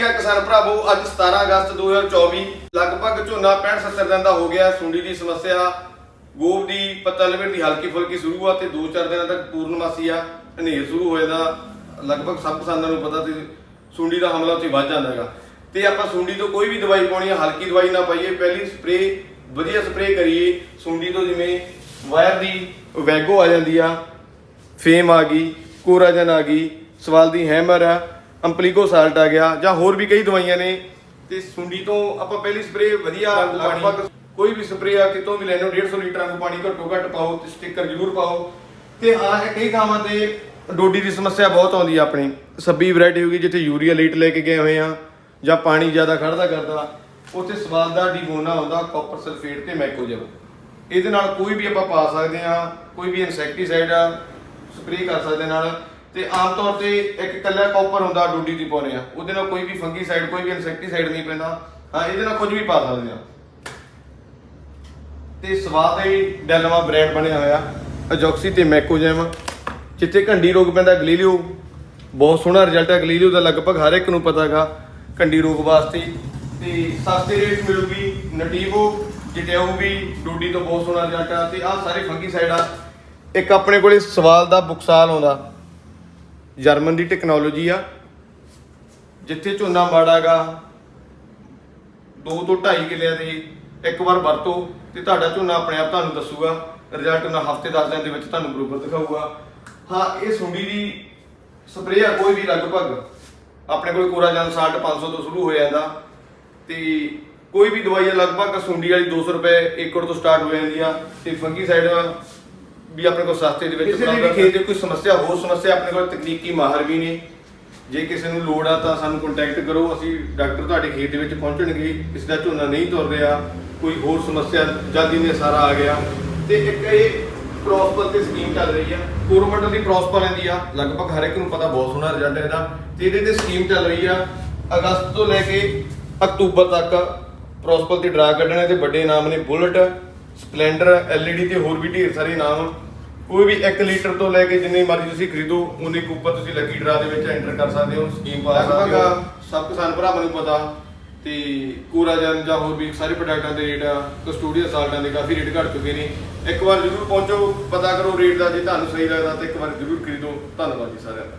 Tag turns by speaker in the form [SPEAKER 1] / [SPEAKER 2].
[SPEAKER 1] ਅਕਾਲ ਕਿਸਾਨ ਭਰਾਵੋ ਅੱਜ 17 ਅਗਸਤ 2024 ਲਗਭਗ ਝੋਨਾ 65 70 ਦਿਨ ਦਾ ਹੋ ਗਿਆ। ਸੁੰਡੀ ਦੀ ਸਮੱਸਿਆ ਗੋਬ ਦੀ ਪੱਤਾ ਦੀ ਹਲਕੀ ਫੁਲਕੀ ਸ਼ੁਰੂ ਆ ਤੇ 2-4 ਦਿਨਾਂ ਤੱਕ ਪੂਰਨਮਾਸੀ ਆ। ਹਨੇਰ ਸ਼ੁਰੂ ਹੋ ਜਾਂਦਾ। ਲਗਭਗ ਸਭ ਕਿਸਾਨਾਂ ਨੂੰ ਪਤਾ ਤੇ ਸੁੰਡੀ ਦਾ ਹਮਲਾ ਉੱਥੇ ਵੱਧ ਜਾਂਦਾ ਹੈਗਾ। ਤੇ ਆਪਾਂ ਸੁੰਡੀ ਤੋਂ ਕੋਈ ਵੀ ਦਵਾਈ ਪਾਉਣੀ ਆ, ਹਲਕੀ ਦਵਾਈ ਨਾ ਪਾਈਏ, ਪਹਿਲੀ ਸਪਰੇ ਵਧੀਆ ਸਪਰੇ ਕਰੀਏ। ਸੁੰਡੀ ਤੋਂ ਜਿਵੇਂ ਵਾਇਰ ਦੀ ਵੈਗੋ ਆ ਜਾਂਦੀ ਆ, ਫੇਮ ਆ ਗਈ, ਕੋਰਾਜਨ ਆ ਗਈ, ਸਵਾਲ ਦੀ ਹੈਮਰ ਆ। ਅੰਪਲੀਕੋ ਸਾਲਟ ਆ ਗਿਆ ਜਾਂ ਹੋਰ ਵੀ ਕਈ ਦਵਾਈਆਂ ਨੇ ਤੇ ਸੁੰਡੀ ਤੋਂ ਆਪਾਂ ਪਹਿਲੀ ਸਪਰੇ ਵਧੀਆ ਲਗਭਗ ਕੋਈ ਵੀ ਸਪਰੇ ਆ ਕਿਤੋਂ ਵੀ ਲੈਣੋ 150 ਲੀਟਰਾਂ ਨੂੰ ਪਾਣੀ ਘੱਟੋ ਘੱਟ ਪਾਓ ਤੇ ਸਟicker ਜ਼ਰੂਰ ਪਾਓ। ਤੇ ਆ ਹੈ ਕਈ ਥਾਵਾਂ ਤੇ ਡੋਡੀ ਦੀ ਸਮੱਸਿਆ ਬਹੁਤ ਆਉਂਦੀ ਆ ਆਪਣੀ। ਸੱਬੀ ਵੈਰਾਈਟੀ ਹੋਗੀ ਜਿੱਥੇ ਯੂਰੀਆ ਲੀਟ ਲੈ ਕੇ ਗਏ ਹੋਏ ਆ ਜਾਂ ਪਾਣੀ ਜ਼ਿਆਦਾ ਖੜਦਾ ਕਰਦਾ ਉੱਥੇ ਸਵਾਦ ਦਾ ਡੀਗੋਨਾ ਆਉਂਦਾ ਕਾਪਰ ਸਲਫੇਟ ਤੇ ਮੈਕੋਜਬ ਇਹਦੇ ਨਾਲ ਕੋਈ ਵੀ ਆਪਾਂ ਪਾ ਸਕਦੇ ਆ ਕੋਈ ਵੀ ਇਨਸੈਕਟੀਸਾਈਡ ਆ ਸਪਰੇਅ ਕਰ ਸਕਦੇ ਨਾਲ। ਤੇ ਆਮ ਤੌਰ ਤੇ ਇੱਕ ਕੱਲਾ ਕਾਪਰ ਹੁੰਦਾ ਡੂਡੀ ਦੀ ਪਾਉਨੇ ਆ। ਉਹਦੇ ਨਾਲ ਕੋਈ ਵੀ ਫੰਗੀਸਾਈਡ ਕੋਈ ਵੀ ਇਨਸੈਕਟੀਸਾਈਡ ਨਹੀਂ ਪੈਂਦਾ। ਹਾਂ, ਇਹਦੇ ਨਾਲ ਕੁਝ ਵੀ ਪਾ ਸਕਦੇ ਆ। ਤੇ ਸਵਾਦ ਹੀ ਡੈਲਮਾ ਬ੍ਰਾਂਡ ਬਣਿਆ ਹੋਇਆ। ਅਜੋਕਸੀ ਤੇ ਮੈਕੋਜੈਮ ਜਿੱਥੇ ਘੰਡੀ ਰੋਗ ਪੈਂਦਾ ਗਲੀਲੀਓ ਬਹੁਤ ਸੋਹਣਾ ਰਿਜ਼ਲਟ ਹੈ ਗਲੀਲੀਓ ਦਾ ਲਗਭਗ ਹਰ ਇੱਕ ਨੂੰ ਪਤਾ ਹੈਗਾ, ਘੰਡੀ ਰੋਗ ਵਾਸਤੇ। ਤੇ ਸਸਤੇ ਰੇਟ ਮਿਲੂਗੀ ਨਟੀਵੋ ਜਿਟਿਆਉ ਵੀ ਡੂਡੀ ਤੋਂ ਬਹੁਤ ਸੋਹਣਾ ਰਿਜ਼ਲਟ ਆ। ਤੇ ਆਹ ਸਾਰੇ ਫੰਗੀਸਾਈਡ ਆ। ਇੱਕ ਆਪਣੇ ਕੋਲੇ ਸਵਾਲ ਦਾ ਬੁਕਸਾਲ ਆਉਂਦਾ। ਜਰਮਨ ਦੀ ਟੈਕਨੋਲੋਜੀ ਆ, ਜਿੱਥੇ ਝੋਨਾ ਮਾੜਾਗਾ 2 ਤੋਂ 2.5 ਕਿੱਲਿਆਂ ਦੇ ਇੱਕ ਵਾਰ ਵਰਤੋ ਤੇ ਤੁਹਾਡਾ ਝੋਨਾ ਆਪਣੇ ਆਪ ਤੁਹਾਨੂੰ ਦੱਸੂਗਾ ਰਿਜ਼ਲਟ ਉਹਨਾਂ ਹਫ਼ਤੇ 10 ਦਿਨ ਦੇ ਵਿੱਚ ਤੁਹਾਨੂੰ ਬਰੋਬਰ ਦਿਖਾਊਗਾ। ਹਾਂ, ਇਹ ਸੁੰਡੀ ਦੀ ਸਪਰੇਅ ਆ, ਕੋਈ ਵੀ ਲਗਭਗ ਆਪਣੇ ਕੋਲ ਕੋਰਾਜਨ ਸਾਲਟ 500 ਤੋਂ ਸ਼ੁਰੂ ਹੋ ਜਾਂਦਾ ਤੇ ਕੋਈ ਵੀ ਦਵਾਈ ਆ ਲਗਭਗ ਸੁੰਡੀ ਵਾਲੀ 200 ਰੁਪਏ ਏਕੜ ਤੋਂ ਸਟਾਰਟ ਹੋ ਜਾਂਦੀ ਆ ਤੇ ਫੰਗੀਸਾਈਡ ਵੀ ਆਪਣੇ ਕੋਲ ਸਸਤੇ ਦੇ ਵਿੱਚ ਕਿਸੇ ਵੀ ਖੇਤ 'ਚ ਕੋਈ ਸਮੱਸਿਆ ਹੋਰ ਸਮੱਸਿਆ ਆਪਣੇ ਕੋਲ ਤਕਨੀਕੀ ਮਾਹਰ ਵੀ ਨੇ ਜੇ ਕਿਸੇ ਨੂੰ ਲੋੜ ਆ ਤਾਂ ਸਾਨੂੰ ਕੰਟੈਕਟ ਕਰੋ ਅਸੀਂ ਡਾਕਟਰ ਤੁਹਾਡੇ ਖੇਤ ਦੇ ਵਿੱਚ ਪਹੁੰਚਣਗੇ ਕਿਸੇ ਦਾ ਝੋਨਾ ਨਹੀਂ ਤੁਰ ਰਿਹਾ ਕੋਈ ਹੋਰ ਸਮੱਸਿਆ ਜਲਦੀ ਨੇ ਸਾਰਾ ਆ ਗਿਆ। ਤੇ ਇੱਕ ਇਹ ਪ੍ਰੋਸਪਰ ਤੇ ਸਕੀਮ ਚੱਲ ਰਹੀ ਆ ਕੋਰੋਮੰਡਲ ਦੀ ਪ੍ਰੋਸਪਰ ਲੈਂਦੀ ਆ ਲਗਭਗ ਹਰ ਇੱਕ ਨੂੰ ਪਤਾ ਬਹੁਤ ਸੋਹਣਾ ਰਿਜ਼ਲਟ ਹੈ ਇਹਦਾ। ਤੇ ਇਹਦੇ ਤੇ ਸਕੀਮ ਚੱਲ ਰਹੀ ਆ ਅਗਸਤ ਤੋਂ ਲੈ ਕੇ ਅਕਤੂਬਰ ਤੱਕ ਪ੍ਰੋਸਪਰ ਤੇ ਡਰਾ ਕੱਢਣੇ ਤੇ ਵੱਡੇ ਨਾਮ ਨੇ ਬੁਲਟ ਸਪਲੈਂਡਰ ਐਲਈਡੀ ਤੇ ਹੋਰ ਵੀ ਢੇਰ ਸਾਰੇ ਨਾਮ। ਕੋਈ ਵੀ 1 ਲੀਟਰ ਤੋਂ ਲੈ ਕੇ ਜਿੰਨੀ ਮਰਜ਼ੀ ਤੁਸੀਂ ਖਰੀਦੋ ਉਨੀ ਕੁ ਉੱਪਰ ਤੁਸੀਂ ਲੱਕੀ ਡਰਾ ਦੇ ਵਿੱਚ ਐਂਟਰ ਕਰ ਸਕਦੇ ਹੋ ਸਕੀਮ ਪਾ ਸਕਦੇ ਹੋ। ਸਭ ਕਿਸਾਨ ਭਰਾਵਾਂ ਨੂੰ ਪਤਾ ਤੇ ਕੋਰਾਜਨ ਜਾਂ ਹੋਰ ਵੀ ਸਾਰੇ ਪ੍ਰੋਡਕਟਾਂ ਦੇ ਰੇਟ ਆ ਕਸਟੋਡੀਆ ਸਾਲਟਾਂ ਦੇ ਕਾਫੀ ਰੇਟ ਘਟ ਚੁੱਕੇ ਨੇ। ਇੱਕ ਵਾਰ ਜ਼ਰੂਰ ਪਹੁੰਚੋ ਪਤਾ ਕਰੋ ਰੇਟ ਦਾ ਜੇ ਤੁਹਾਨੂੰ ਸਹੀ ਲੱਗਦਾ ਤਾਂ ਇੱਕ ਵਾਰ ਜ਼ਰੂਰ ਖਰੀਦੋ। ਧੰਨਵਾਦ ਜੀ ਸਾਰਿਆਂ ਦਾ।